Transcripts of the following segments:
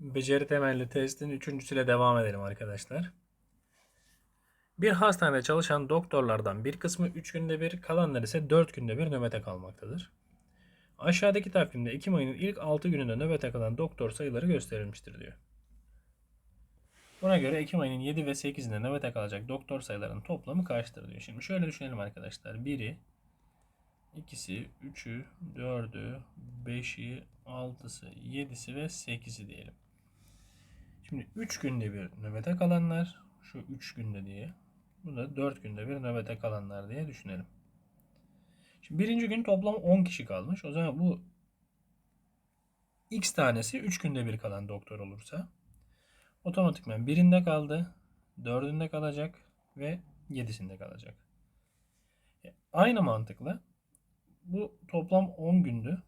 Beceri temelli testin üçüncüsüyle devam edelim arkadaşlar. Bir hastanede çalışan doktorlardan bir kısmı 3 günde bir, kalanlar ise 4 günde bir nöbete kalmaktadır. Aşağıdaki takvimde Ekim ayının ilk 6 gününde nöbete kalan doktor sayıları gösterilmiştir diyor. Buna göre Ekim ayının 7 ve 8'inde nöbete kalacak doktor sayılarının toplamı kaçtır diyor. Şimdi şöyle düşünelim arkadaşlar. 1'i, ikisi, 3'ü, 4'ü, 5'i, 6'sı, 7'si ve 8'i diyelim. Şimdi 3 günde bir nöbete kalanlar, şu 3 günde diye. Bu da 4 günde bir nöbete kalanlar diye düşünelim. Şimdi birinci gün toplam 10 kişi kalmış. O zaman bu x tanesi 3 günde bir kalan doktor olursa otomatikman birinde kaldı, dördünde kalacak ve yedisinde kalacak. E, aynı mantıkla bu toplam 10 gündü.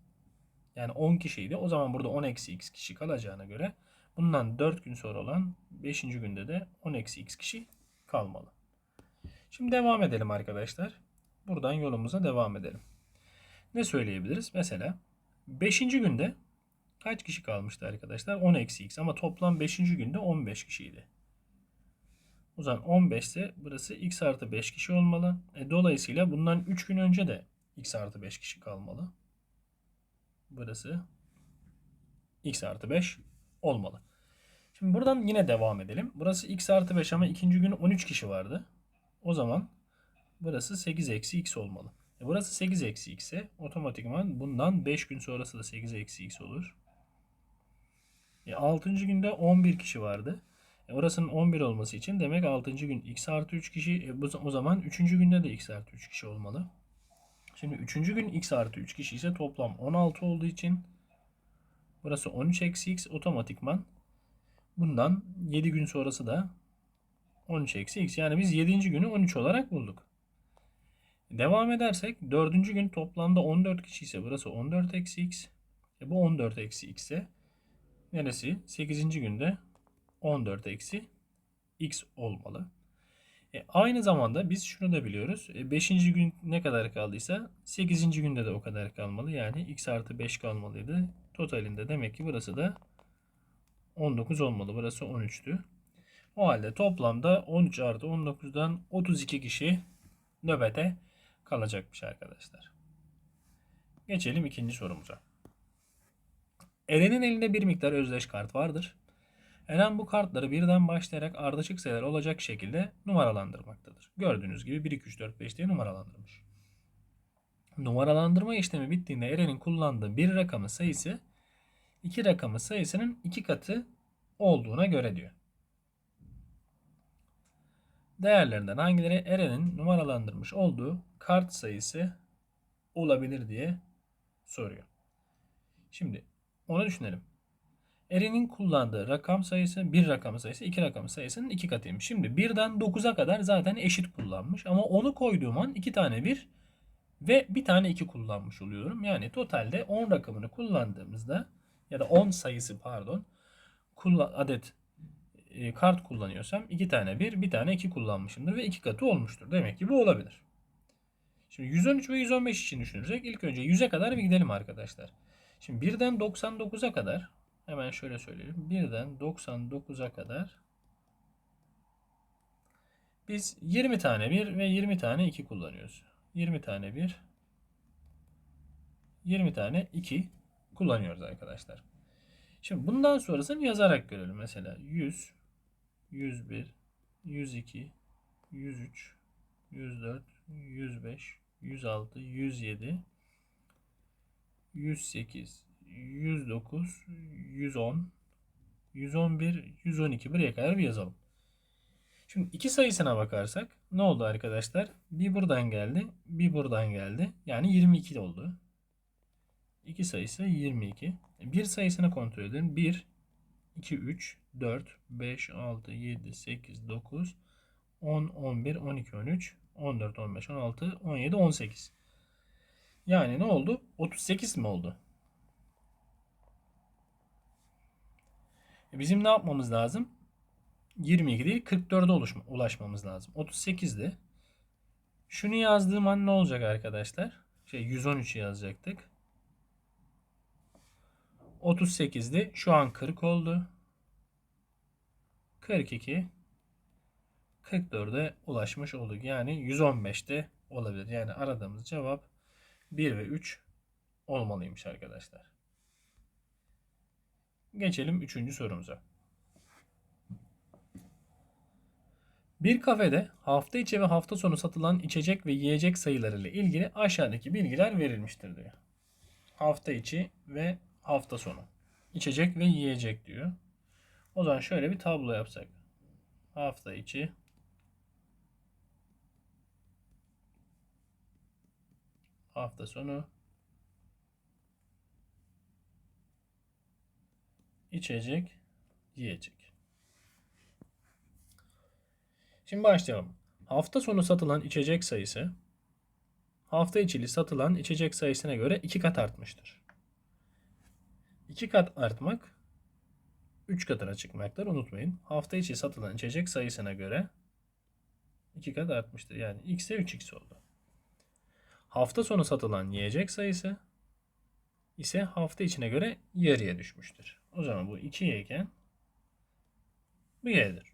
Yani 10 kişiydi. O zaman burada 10 eksi x kişi kalacağına göre bundan 4 gün sonra olan 5. günde de 10 eksi x kişi kalmalı. Şimdi devam edelim arkadaşlar. Buradan yolumuza devam edelim. Ne söyleyebiliriz? Mesela 5. günde kaç kişi kalmıştı arkadaşlar? 10 eksi x ama toplam 5. günde 15 kişiydi. O zaman 15 ise burası x artı 5 kişi olmalı. E, dolayısıyla bundan 3 gün önce de x artı 5 kişi kalmalı. Burası x artı 5 olmalı. Şimdi buradan yine devam edelim. Burası x artı 5 ama ikinci gün 13 kişi vardı. O zaman burası 8 eksi x olmalı. E burası 8 eksi x ise otomatikman bundan 5 gün sonrası da 8 eksi x olur. E 6. günde 11 kişi vardı. E orasının 11 olması için demek 6. gün x artı 3 kişi. E o zaman 3. günde de x artı 3 kişi olmalı. Şimdi 3. gün x artı 3 kişi ise toplam 16 olduğu için burası 13 eksi x otomatikman bundan 7 gün sonrası da 13 eksi x. Yani biz 7. günü 13 olarak bulduk. Devam edersek 4. gün toplamda 14 kişi ise burası 14 eksi x. E bu 14 eksi x ise neresi? 8. günde 14 eksi x olmalı. E, aynı zamanda biz şunu da biliyoruz. 5. gün ne kadar kaldıysa 8. günde de o kadar kalmalı. Yani x artı 5 kalmalıydı. Totalinde demek ki burası da 19 olmalı. Burası 13'tü. O halde toplamda 13 artı 19'dan 32 kişi nöbete kalacakmış arkadaşlar. Geçelim ikinci sorumuza. Eren'in elinde bir miktar özdeş kart vardır. Eren bu kartları birden başlayarak ardışık sayılar olacak şekilde numaralandırmaktadır. Gördüğünüz gibi 1, 2, 3, 4, 5 diye numaralandırmış. Numaralandırma işlemi bittiğinde Eren'in kullandığı bir rakamı sayısı iki rakamı sayısının iki katı olduğuna göre diyor. Değerlerinden hangileri Eren'in numaralandırmış olduğu kart sayısı olabilir diye soruyor. Şimdi onu düşünelim. Eren'in kullandığı rakam sayısı bir rakam sayısı iki rakam sayısının iki katıymış. Şimdi birden 9'a kadar zaten eşit kullanmış ama onu koyduğum an iki tane bir ve bir tane iki kullanmış oluyorum. Yani totalde 10 rakamını kullandığımızda ya da 10 sayısı pardon adet e, kart kullanıyorsam iki tane bir, bir tane iki kullanmışımdır ve iki katı olmuştur. Demek ki bu olabilir. Şimdi 113 ve 115 için düşünürsek ilk önce 100'e kadar bir gidelim arkadaşlar. Şimdi 1'den 99'a kadar hemen şöyle söyleyelim. 1'den 99'a kadar biz 20 tane 1 ve 20 tane 2 kullanıyoruz. 20 tane 1 20 tane 2 kullanıyoruz arkadaşlar. Şimdi bundan sonrasını yazarak görelim. Mesela 100 101 102 103 104 105 106 107 108 109 110 111 112 buraya kadar bir yazalım. Şimdi iki sayısına bakarsak ne oldu arkadaşlar? Bir buradan geldi, bir buradan geldi. Yani 22 oldu. İki sayısı 22. Bir sayısını kontrol edelim. 1, 2, 3, 4, 5, 6, 7, 8, 9, 10, 11, 12, 13, 14, 15, 16, 17, 18. Yani ne oldu? 38 mi oldu? E, bizim ne yapmamız lazım? 22 değil 44'e ulaşmamız lazım. 38'de. Şunu yazdığım an ne olacak arkadaşlar? Şey 113 yazacaktık. 38'di. Şu an 40 oldu. 42 44'e ulaşmış olduk. Yani 115'te olabilir. Yani aradığımız cevap 1 ve 3 olmalıymış arkadaşlar. Geçelim 3. sorumuza. Bir kafede hafta içi ve hafta sonu satılan içecek ve yiyecek sayıları ile ilgili aşağıdaki bilgiler verilmiştir diyor. Hafta içi ve hafta sonu. İçecek ve yiyecek diyor. O zaman şöyle bir tablo yapsak. Hafta içi hafta sonu içecek, yiyecek. Şimdi başlayalım. Hafta sonu satılan içecek sayısı hafta içili satılan içecek sayısına göre iki kat artmıştır. İki kat artmak 3 katına çıkmaktır. Unutmayın. Hafta içi satılan içecek sayısına göre 2 kat artmıştır. Yani x'e 3x oldu. Hafta sonu satılan yiyecek sayısı ise hafta içine göre yarıya düşmüştür. O zaman bu 2y iken bu y'dir.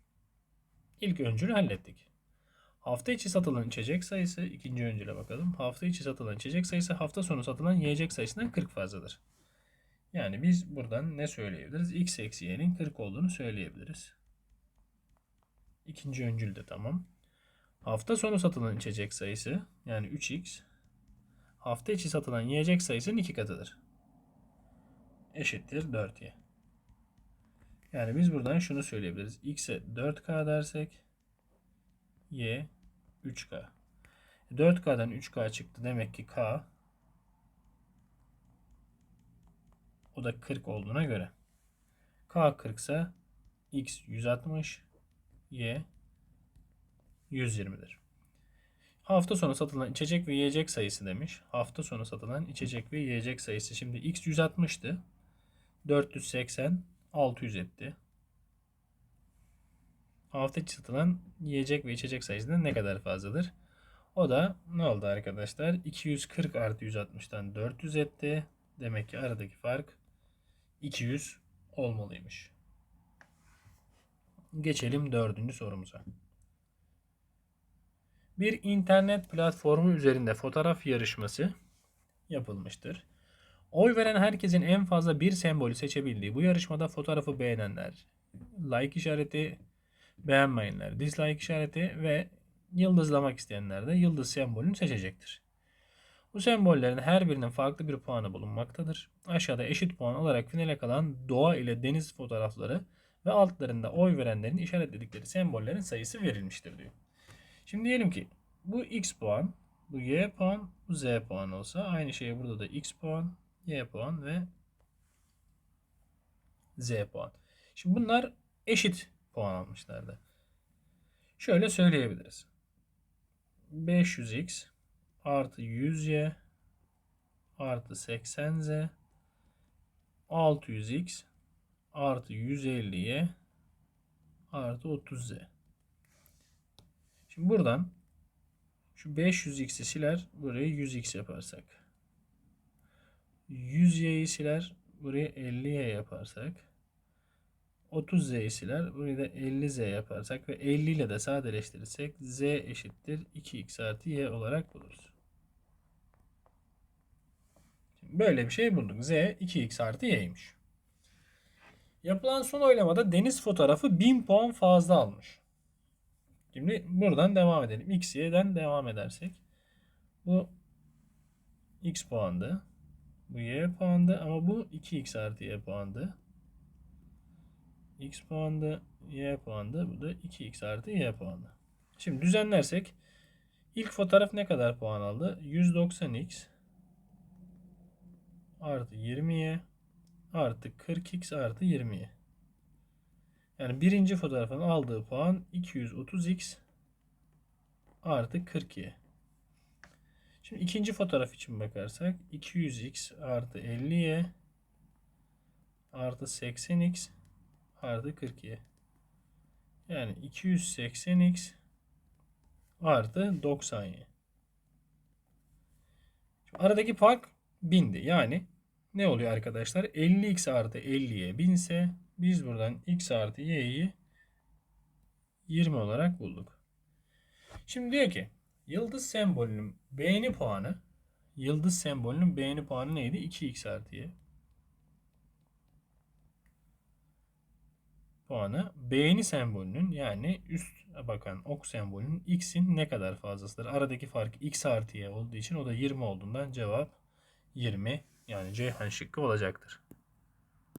İlk öncülü hallettik. Hafta içi satılan içecek sayısı ikinci öncüle bakalım. Hafta içi satılan içecek sayısı hafta sonu satılan yiyecek sayısından 40 fazladır. Yani biz buradan ne söyleyebiliriz? x eksi y'nin 40 olduğunu söyleyebiliriz. İkinci öncül de tamam. Hafta sonu satılan içecek sayısı yani 3x hafta içi satılan yiyecek sayısının iki katıdır. Eşittir 4y. Yani biz buradan şunu söyleyebiliriz. x'e 4k dersek y 3k. 4k'dan 3k çıktı. Demek ki k o da 40 olduğuna göre. k 40 ise x 160 y 120'dir. Hafta sonu satılan içecek ve yiyecek sayısı demiş. Hafta sonu satılan içecek ve yiyecek sayısı. Şimdi x 160'tı. 480 600 etti. Hafta içi satılan yiyecek ve içecek sayısı ne kadar fazladır? O da ne oldu arkadaşlar? 240 artı 160'tan 400 etti. Demek ki aradaki fark 200 olmalıymış. Geçelim dördüncü sorumuza. Bir internet platformu üzerinde fotoğraf yarışması yapılmıştır. Oy veren herkesin en fazla bir sembolü seçebildiği bu yarışmada fotoğrafı beğenenler like işareti, beğenmeyenler dislike işareti ve yıldızlamak isteyenler de yıldız sembolünü seçecektir. Bu sembollerin her birinin farklı bir puanı bulunmaktadır. Aşağıda eşit puan olarak finale kalan doğa ile deniz fotoğrafları ve altlarında oy verenlerin işaretledikleri sembollerin sayısı verilmiştir diyor. Şimdi diyelim ki bu x puan, bu y puan, bu z puan olsa aynı şey burada da x puan, y puan ve z puan. Şimdi bunlar eşit puan almışlardı. Şöyle söyleyebiliriz. 500x artı 100y artı 80z 600x artı 150y artı 30z. Şimdi buradan şu 500x'i siler burayı 100x yaparsak. 100y'yi siler burayı 50y yaparsak. 30z'yi siler burayı da 50z yaparsak ve 50 ile de sadeleştirirsek z eşittir 2x artı y olarak buluruz. Şimdi böyle bir şey bulduk. z 2x artı y'ymiş. Yapılan son oylamada deniz fotoğrafı 1000 puan fazla almış. Şimdi buradan devam edelim. X, Y'den devam edersek. Bu X puandı. Bu Y puandı ama bu 2X artı Y puandı. X puandı, Y puandı. Bu da 2X artı Y puandı. Şimdi düzenlersek ilk fotoğraf ne kadar puan aldı? 190X artı 20Y artı 40X artı 20Y. Yani birinci fotoğrafın aldığı puan 230x artı 40y. Şimdi ikinci fotoğraf için bakarsak 200x artı 50y artı 80x artı 40y. Yani 280x artı 90y. Şimdi aradaki fark 1000'di. Yani ne oluyor arkadaşlar? 50x artı 50y 1000 ise biz buradan x artı y'yi 20 olarak bulduk. Şimdi diyor ki yıldız sembolünün beğeni puanı yıldız sembolünün beğeni puanı neydi? 2x artı y. puanı beğeni sembolünün yani üst bakan ok sembolünün x'in ne kadar fazlasıdır? Aradaki fark x artı y olduğu için o da 20 olduğundan cevap 20 yani Ceyhan şıkkı olacaktır.